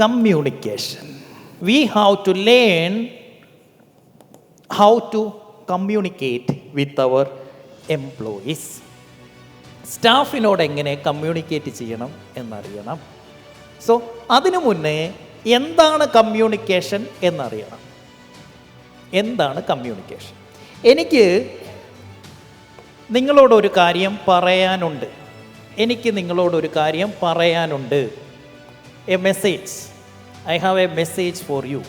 communication. We have to learn how to communicate with our employees സ്റ്റാഫിനോട് എങ്ങനെ communicate ചെയ്യണം എന്നറിയണം. So അതിനു മുന്നേ എന്താണ് കമ്മ്യൂണിക്കേഷൻ എന്നറിയണം. എന്താണ് കമ്മ്യൂണിക്കേഷൻ എനിക്ക് നിങ്ങളോടൊരു കാര്യം പറയാനുണ്ട്. എനിക്ക് നിങ്ങളോടൊരു കാര്യം പറയാനുണ്ട്. A message I have a message for you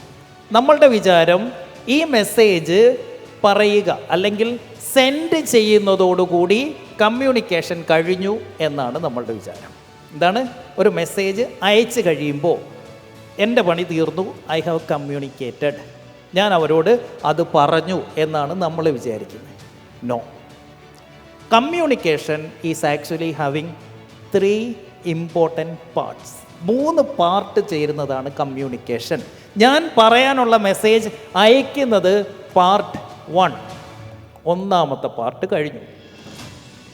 നമ്മളുടെ വിചാരം ഈ മെസ്സേജ് പറയുക അല്ലെങ്കിൽ സെൻഡ് ചെയ്യുന്നതോടുകൂടി കമ്മ്യൂണിക്കേഷൻ കഴിഞ്ഞു എന്നാണ് നമ്മളുടെ വിചാരം. എന്താണ് ഒരു മെസ്സേജ് അയച്ചു കഴിയുമ്പോൾ എന്റെ പണി തീർന്നു ഐ ഹാവ് കമ്മ്യൂണിക്കേറ്റഡ് ഞാൻ അവരോട് അത് പറഞ്ഞു എന്നാണ് നമ്മൾ വിചാരിക്കുന്നത്. No communication is actually having three important parts മൂന്ന് പാർട്ട് ചേരുന്നതാണ് കമ്മ്യൂണിക്കേഷൻ ഞാൻ പറയാനുള്ള മെസ്സേജ് അയക്കുന്നത് പാർട്ട് വൺ ഒന്നാമത്തെ പാർട്ട് കഴിഞ്ഞു.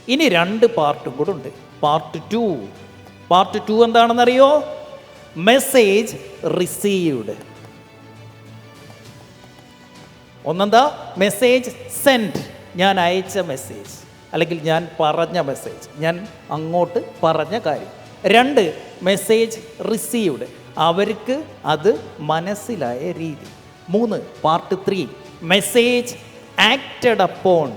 ഇനി രണ്ട് പാർട്ടും കൂടെ ഉണ്ട്. പാർട്ട് ടു പാർട്ട് ടു എന്താണെന്നറിയോ? മെസ്സേജ് റിസീവ്ഡ് ഒന്നെന്താ? മെസ്സേജ് സെൻഡ് ഞാൻ അയച്ച മെസ്സേജ് അല്ലെങ്കിൽ ഞാൻ പറഞ്ഞ മെസ്സേജ് ഞാൻ അങ്ങോട്ട് പറഞ്ഞ കാര്യം. രണ്ട് മെസ്സേജ് റിസീവ്ഡ് അവർക്ക് അത് മനസ്സിലായ രീതി. മൂന്ന് part three message acted upon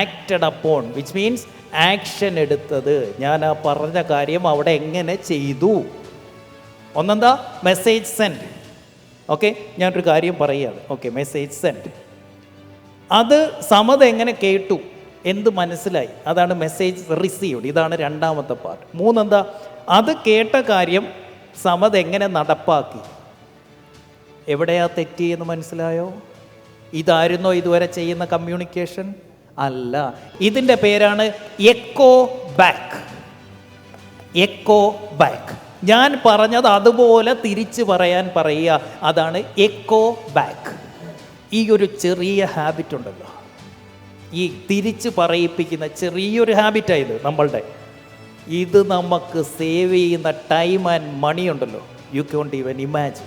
acted upon which means action എടുത്തത്. ഞാൻ ആ പറഞ്ഞ കാര്യം അവിടെ എങ്ങനെ ചെയ്തു? ഒന്നെന്താ? മെസ്സേജ് സെൻഡ് ഓക്കെ ഞാനൊരു കാര്യം പറയുകയാണ് ഓക്കെ മെസ്സേജ് സെൻഡ് അത് സമത എങ്ങനെ കേട്ടു? എന്ത് മനസ്സിലായി? അതാണ് മെസ്സേജ് റിസീവ്ഡ് ഇതാണ് രണ്ടാമത്തെ പാർട്ട് മൂന്നെന്താ? അത് കേട്ട കാര്യം സമത് എങ്ങനെ നടപ്പാക്കി? എവിടെയാ തെറ്റിയെന്ന് മനസ്സിലായോ? ഇതായിരുന്നോ ഇതുവരെ ചെയ്യുന്ന കമ്മ്യൂണിക്കേഷൻ അല്ല. ഇതിന്റെ പേരാണ് എക്കോ ബാക്ക് എക്കോ ബാക്ക് ഞാൻ പറഞ്ഞത് അതുപോലെ തിരിച്ചു പറയാൻ പറയുക. അതാണ് എക്കോ ബാക്ക് ഈ ഒരു ചെറിയ ഹാബിറ്റ് ഉണ്ടല്ലോ. ഈ തിരിച്ച് പറയിപ്പിക്കുന്ന ചെറിയൊരു ഹാബിറ്റായത് നമ്മളുടെ. ഇത് നമുക്ക് സേവ് ചെയ്യുന്ന ടൈം ആൻഡ് മണി ഉണ്ടല്ലോ. യു കോണ്ട് ഈവൻ ഇമാജിൻ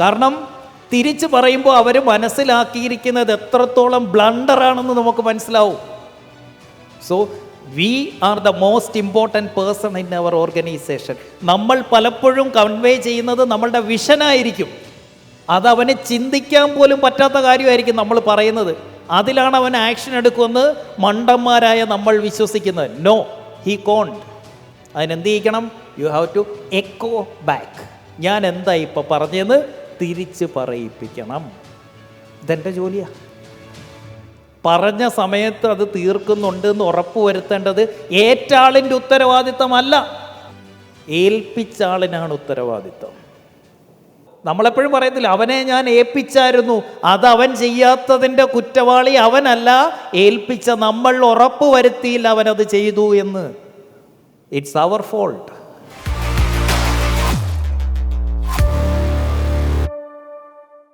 കാരണം തിരിച്ച് പറയുമ്പോൾ അവർ മനസ്സിലാക്കിയിരിക്കുന്നത് എത്രത്തോളം ബ്ലണ്ടറാണെന്ന് നമുക്ക് മനസ്സിലാവും. So we are the most important person in our organization നമ്മൾ പലപ്പോഴും കൺവേ ചെയ്യുന്നത് നമ്മളുടെ വിഷനായിരിക്കും അതവന് ചിന്തിക്കാൻ പോലും പറ്റാത്ത കാര്യമായിരിക്കും നമ്മൾ പറയുന്നത്. അതിലാണ് അവൻ ആക്ഷൻ എടുക്കുമെന്ന് മണ്ടന്മാരായ നമ്മൾ വിശ്വസിക്കുന്നത്. നോ ഹി കോണ്ട് അതിനെന്ത് ചെയ്യിക്കണം you have to echo back ഞാൻ എന്താ ഇപ്പം പറഞ്ഞതെന്ന് തിരിച്ച് പറയിപ്പിക്കണം. ഇതെന്റെ ജോലിയാണ് പറഞ്ഞ സമയത്ത് അത് തീർക്കുന്നുണ്ട് എന്ന് ഉറപ്പുവരുത്തേണ്ടത് ഏറ്റാളിന്റെ ഉത്തരവാദിത്തമല്ല. ഏൽപ്പിച്ചാളിനാണ് ഉത്തരവാദിത്തം. നമ്മളെപ്പോഴും പറയത്തില്ല അവനെ ഞാൻ ഏൽപ്പിച്ചായിരുന്നു അത് അവൻ ചെയ്യാത്തതിന്റെ കുറ്റവാളി അവനല്ല ഏൽപ്പിച്ച നമ്മൾ ഉറപ്പ് വരുത്തിയില്ല അവനത് ചെയ്തു എന്ന്. It's our fault